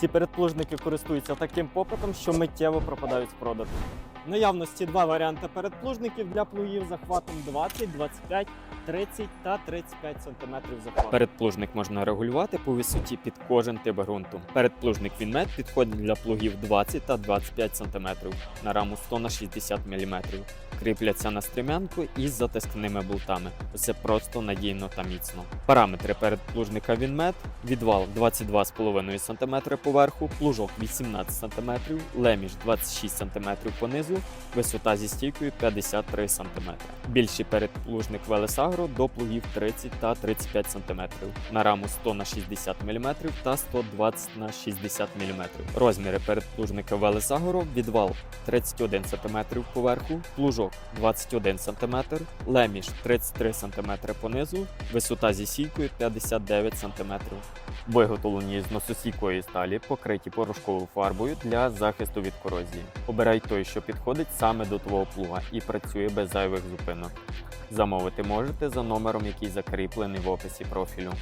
Ці передплужники користуються таким попитом, що миттєво пропадають з продажу. Наявності два варіанти передплужників для плугів захватом 20, 25, 30 та 35 см захвату. Передплужник можна регулювати по висоті під кожен тип ґрунту. Передплужник Вінмет підходить для плугів 20 та 25 см на раму 100 на 60 мм. Кріпляться на стрімянку із затискними болтами. Все просто надійно та міцно. Параметри передплужника Вінмет відвал 22,5 см поверху, плужок 18 см, леміш 26 см понизу, висота зі стійкою 53 см. Більший передплужник Велесагро до плугів 30 та 35 см, на раму 100 на 60 мм та 120 на 60 мм. Розміри передплужника Велесагро відвал 31 см поверху, плужок 21 см, леміш 33 см понизу, висота зі сійкою 59 см. Виготовлені з нососікої сталі, покриті порошковою фарбою для захисту від корозії. Обирай той, що підходить саме до твого плуга і працює без зайвих зупинок. Замовити можете за номером, який закріплений в описі профілю.